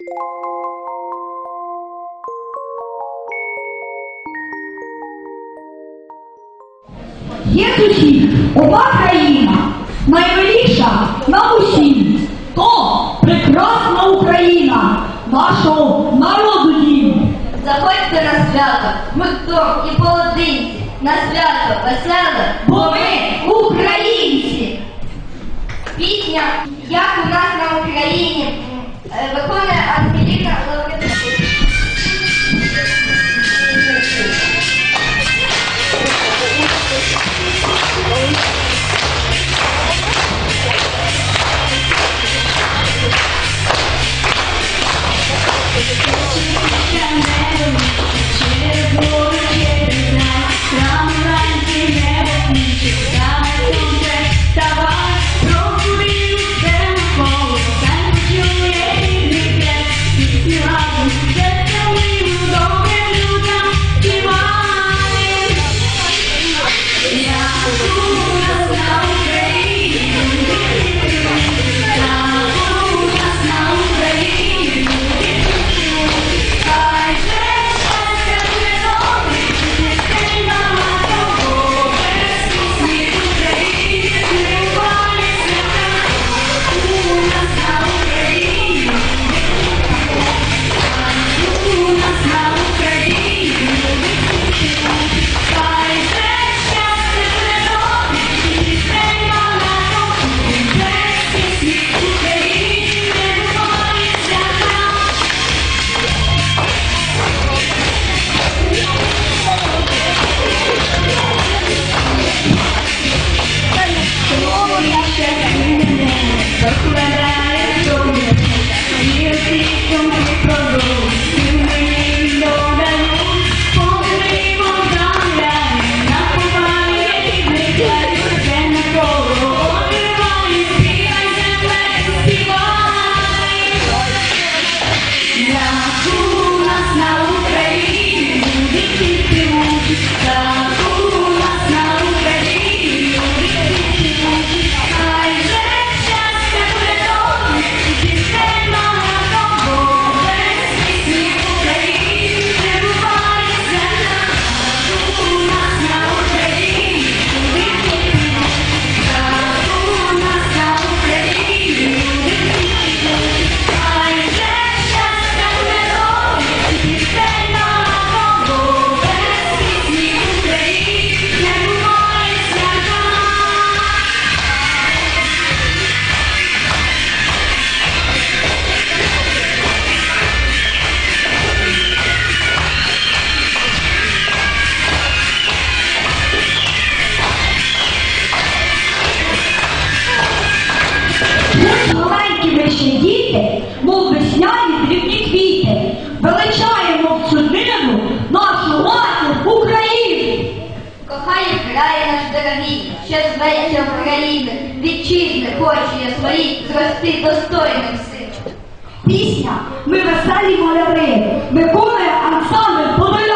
Є усіх одна країна, наймиліша на усім. То прекрасна Україна, нашого народу дім. Заходьте на свято, гуртом і поодинці, на свято веселе, Бо ми українці. пісня, як у нас на Україні, виконує Ангеліна don't break the You. Що зветься України, вітчизни хочу я свої зрости достойним сином. Пісня Ми веселі маляри виконує ансамбль Подоляк.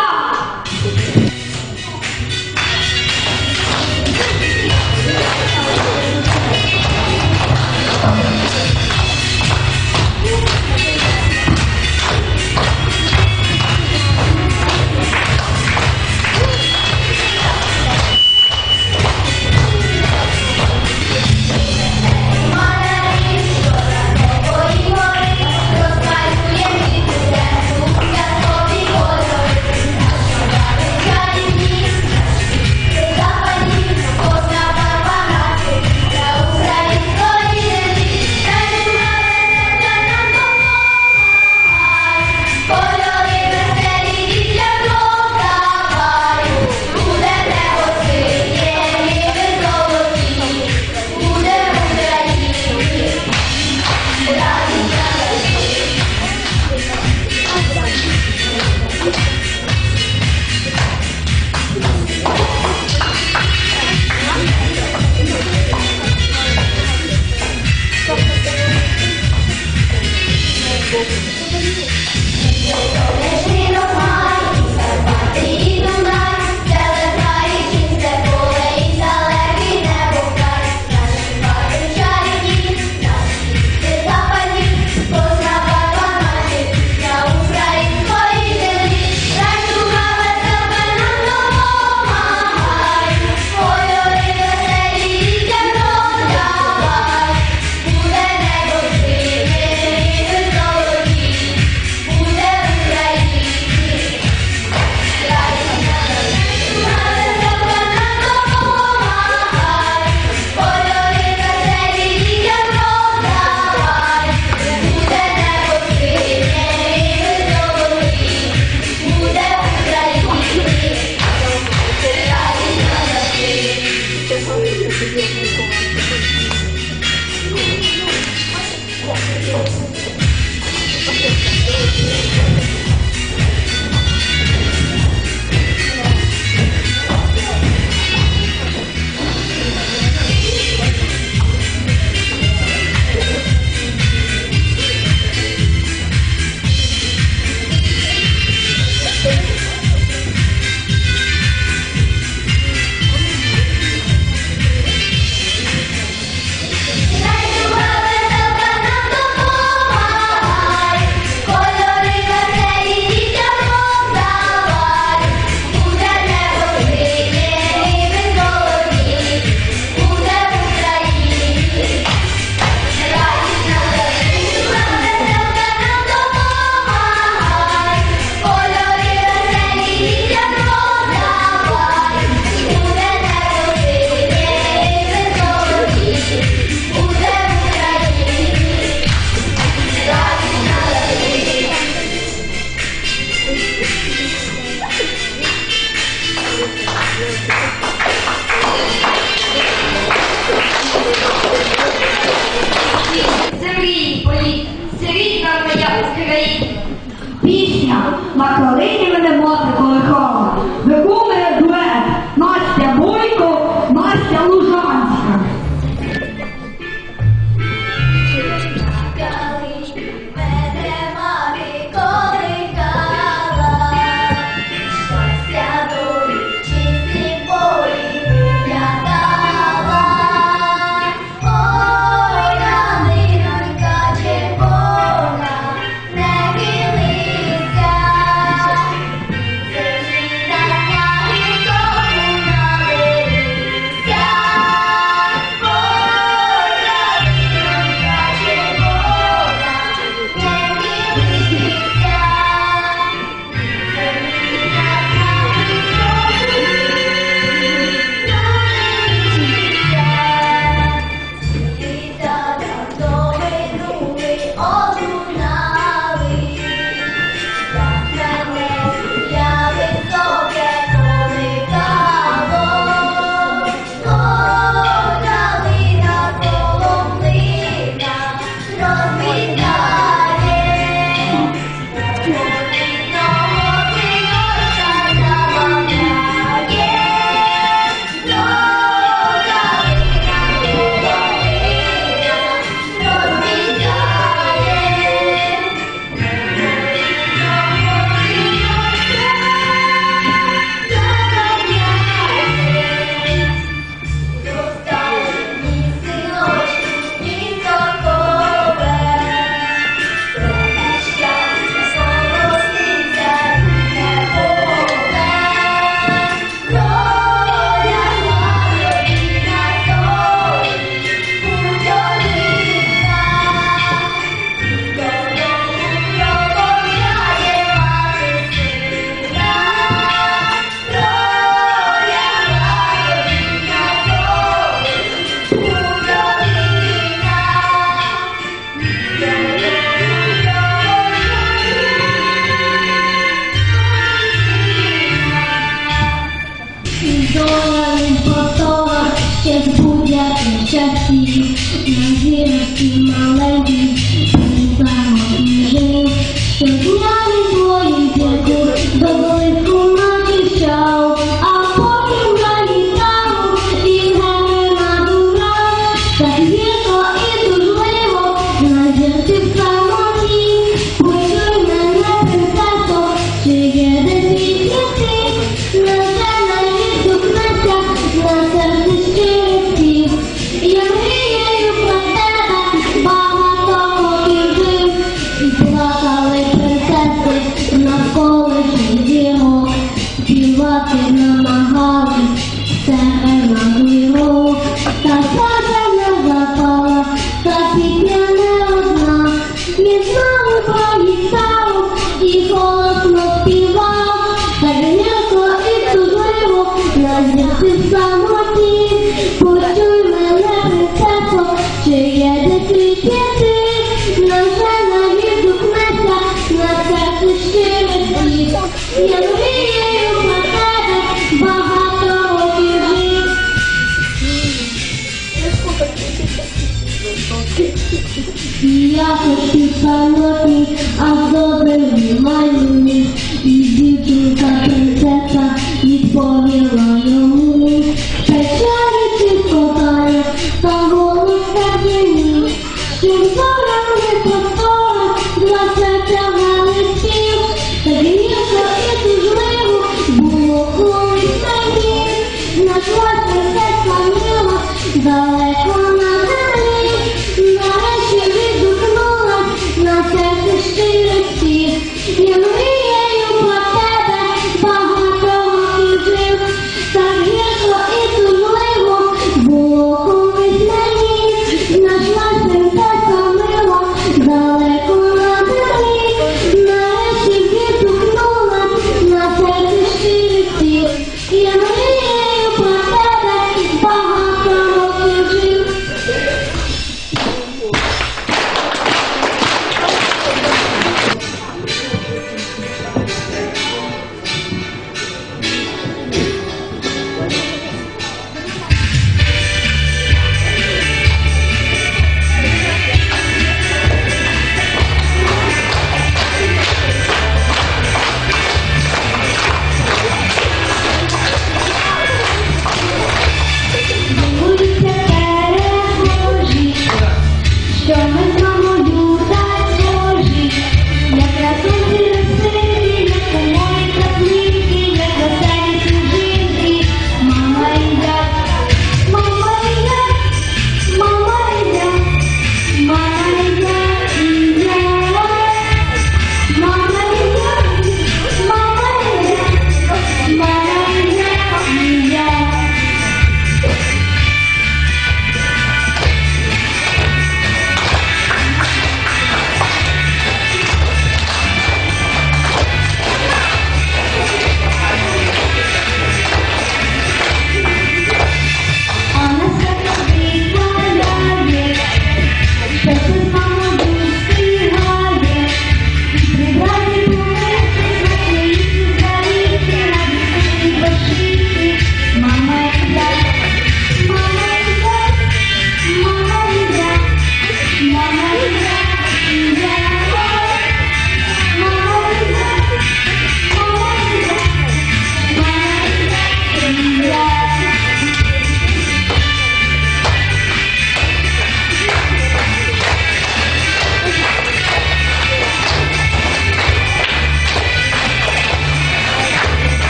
walking Я хочу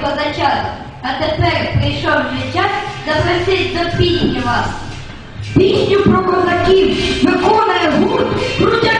козачат, а тепер прийшов вже час запросить до пісні вас. Пісню про козаків виконує гурт крутя.